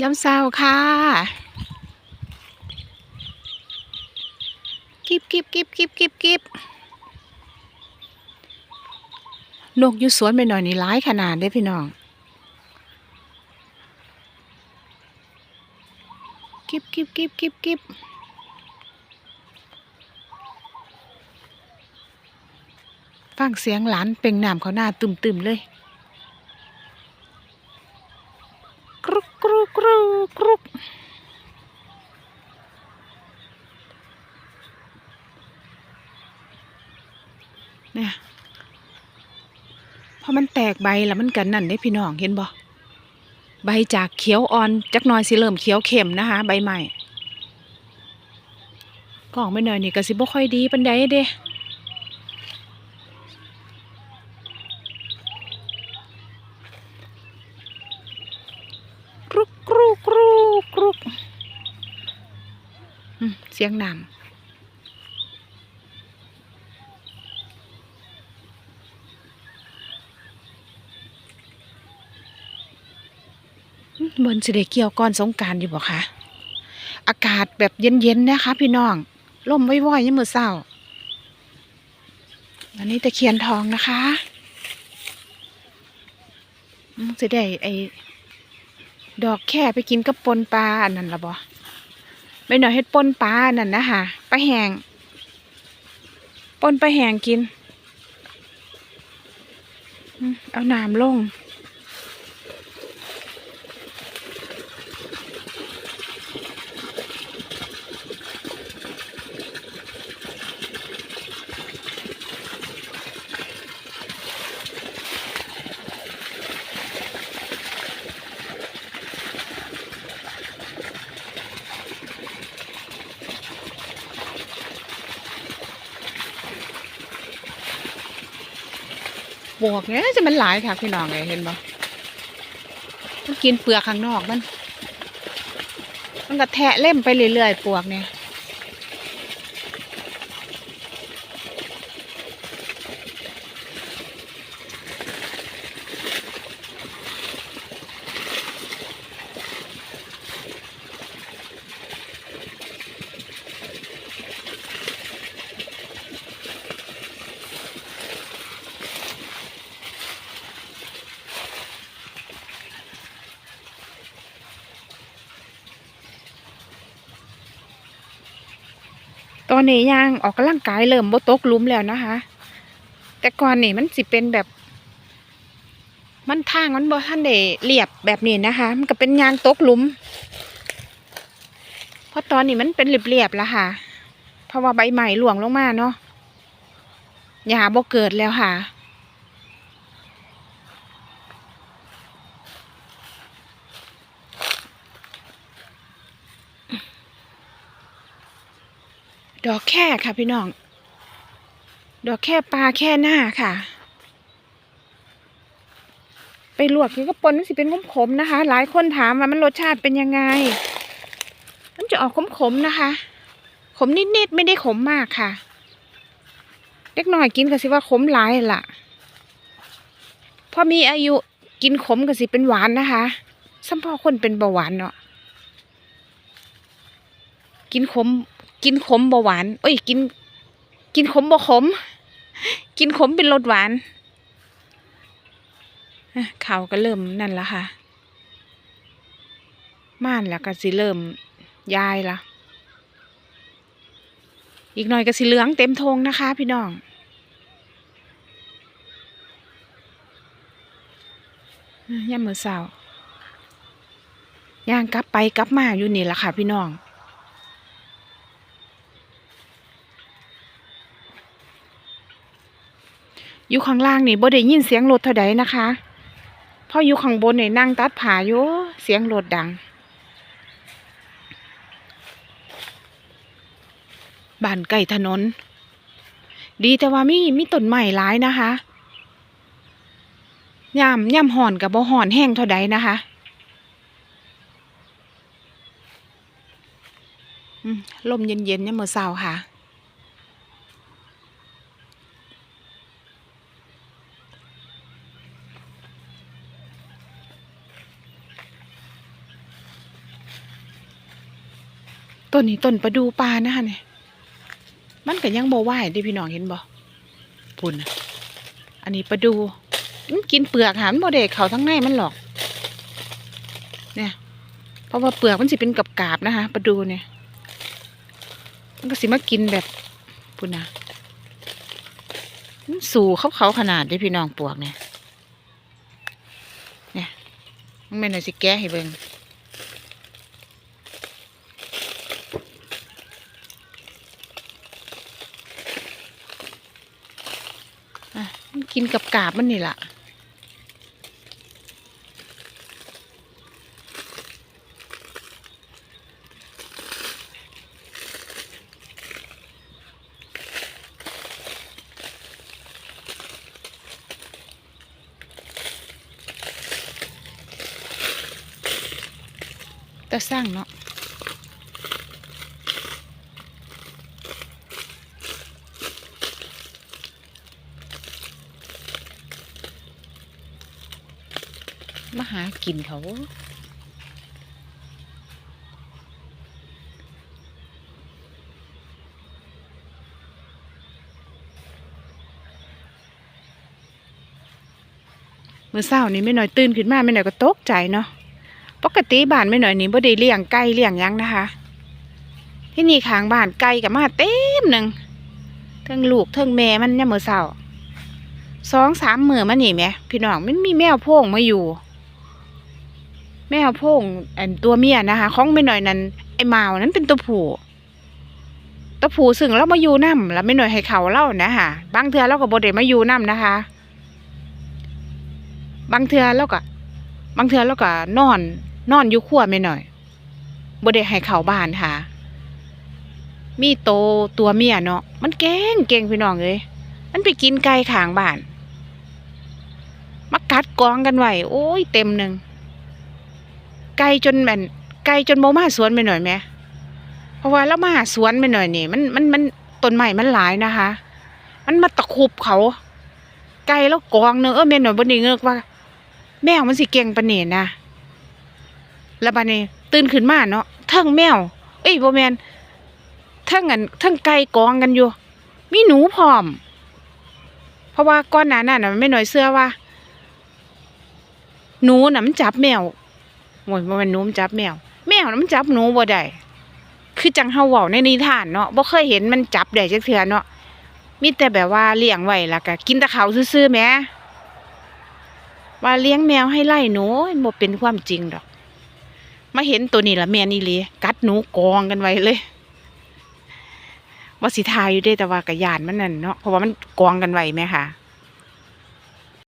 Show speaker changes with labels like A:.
A: ยำเศร้าค่ะกิบกิบกิบกิบกิบกิบนกอยู่สวนไปหน่อยนี่ร้ายขนาดเด้พี่น้องกิบกิบกิบกิบกิบฟังเสียงหลานเป่งน้ำเขาหน้าตึมๆเลย กรุกก รุกรุกกรุกเนี่ยพอมันแตกใบแล้วมันกันนั่นได้พี่น้องเห็นบ่ใบจากเขียวอ่อนจักน่อยสิเริ่มเขียวเข้มนะคะ ใบใหม่กล่องไม่หน่อยนี่ก็สิบ่ค่อยดีปันใดเด้กรุกกรุกกรุกกรุกอืมเสียงน้ำบนสิเดเกี่ยวก่อนสงการอยู่บ่คะอากาศแบบเย็นๆนะคะ พี่น้องลมว่อยๆยังมือเศร้าอันนี้ตะเคียนทองนะคะสิได้ไอดอกแค่ไปกินกับปนปลาอันนั้นละบ่ ไม่หน่อยเฮ็ดป่นปลานั่นนะคะปลาแหงป่นปลาแหงกิน เอาน้ำลง ปวกเนี่ยจะมันหลายค่ะพี่น้องเลยเห็นบ่มันกินเปลือกข้างนอกมัน มันก็แทะเล่มไปเรื่อยๆปวกเนี่ย ตอนนี้ยางออกกำลังกายเริ่มบตกลุ้มแล้วนะคะ แต่ก่อนนี่มันสิเป็นแบบ มันทางมันบ่ทันเดเรียบแบบนี้นะคะ มันก็เป็นยางตกลุ้มเพราะตอนนี้มันเป็นเรียบๆแล้วค่ะ เพราะว่าใบใหม่หลวงลงมาเนาะหญ้าบ่เกิดแล้วค่ะ ดอกแค่ค่ะพี่น้อง ดอกแค่ปลาแค่หน้าค่ะ ไปลวกคือก็ปนมันสิเป็นขมๆนะคะ หลายคนถามว่ามันรสชาติเป็นยังไง มันจะออกขมๆนะคะ ขมนิดๆไม่ได้ขมมากค่ะเล็กหน่อยกินก็สิว่าขมหลายล่ะ พอมีอายุกินขมก็สิเป็นหวานนะคะสัมพอคนเป็นเบาหวานเนาะกินขม กินขมเบาหวานเอ้ยกิน กินขมบ่ขม กินขมเป็นรสหวานอะเขาวก็เริ่มนั่นละค่ะ ม่านแล้วก็สิเริ่มยายละอีกหน่อยก็สิเหลืองเต็มทงนะคะ พี่น้องย่ามมือเสาย่างกลับไปกลับมาอยู่นี่แหละค่ะ พี่น้อง อยู่ข้างล่างนี่บ่ได้ยินเสียงรถเท่าใดนะคะพราะอยู่ข้างบนนี่นั่งตัดผาอยู่เสียงรถดัง บ้านใกล้ถนน ดีแต่ว่ามีมีต้นไม้หลายนะคะย่ามย่ามห่อนกับบ่ห่อนแห้งเท่าใดนะคะลมเย็นๆเนี่ยามมื่อเช้าค่ะ ต้นนี้ต้นประดูปลานะคะเนี่ยมันก็ยังบ่ไหวด้พี่น้องเห็นบ่พุ่นอันนี้ประดูมันกินเปลือกหามันบ่ได้เขาทั้งในมันหรอก เนี่ย เพราะว่าเปลือกมันสิเป็นกับกาบนะคะประดูเนี่ย มันก็สิมากินแบบพุ่นนะมันสู่เขาเขาขนาดด้พี่น้องปวกเนี่ย เนี่ยมันแม่นอยสิแก้ให้เบิ่งอะมัน กินกับกาบมันนี่ล่ะแต่สร้างเนาะ มาหากินเขาเมื่อเช้านี้ไม่หน่อยตื่นขึ้นมาไม่หน่อยก็ตกใจเนาะปกติบ้านไม่หน่อยนี่บ่ได้เลี้ยงไก่เลี้ยงยังนะคะ ที่นี่ข้างบ้านไก่กับมาเต็มหนึ่งเทั้งลูกเทั้งแม่มันเนี่ยามมือเศร้าสองสามมือมันนี่แหม่พี่น้องมันมีแมวโพงมาอยู่ แมวโพงอันตัวเมียนะคะของไม่หน่อยนั้นไอ้มาวนั้นเป็นตัวผู้ตัวผู้ซึ่งเรามาอยู่น้ำแล้วไม่หน่อยให้เขาเล่านะคะบางเทือเราก็บ่ได้มาอยู่น้ำนะคะ บางเทือเราก็บางเทือเราก็นอน นอนอยู่ขั้วไม่หน่อยบ่ได้ให้เขาบ้านค่ะ มีโตตัวเมียเนาะมันเก่งเก่งพี่น้องเอ้ยมันไปกินไก่ขางบ้านมากัดกองกันไว้โอ้ยเต็มหนึ่ง ไก่จนแม่นไก่จนโมมาสวนไปหน่อยไหมเพราะว่าแล้วมาสวนไปหน่อยนี่ มันมันมันต้นไม้มันหลายนะคะ มันมาตะคุบเขา ไก่แล้วกองเนอะเออแม่หน่อยบนนี้เงือกว่า แมวมันสิเก่งปานนี่นะแล้วบัดนี้ตื่นขึ้นมาเนาะทั้งแมว เอ้ยบ่แมนทั้งอันทั้งไก่กองกันอยู่ มีหนูพร้อม เพราะว่าก่อนหน้านั้นน่ะมันไม่น้อยเสื้อว่า หนูน่ะมันจับแมว โอ้ยบ่ม่นหนูมจับแมว แมวน่ะมันจับหนูบ่ได้คือจังเฮาเว้าในนิทานเนาะบ่เคยเห็นมันจับได้จักเทื่อเนาะมีแต่แบบว่าเลี้ยงไว้แล้วก็กินแต่ข้าซื่อๆแหมว่าเลี้ยงแมวให้ไล่หนูบ่เป็นความจริงดอก มาเห็นตัวนี้ละแม่นี่เลยกัดหนูกองกันไว้เลยว่าสิทายอยู่เด้แต่ว่ากระยานมันนั่นเนาะเพราะว่ามันกองกันไว้ไหมค่ะ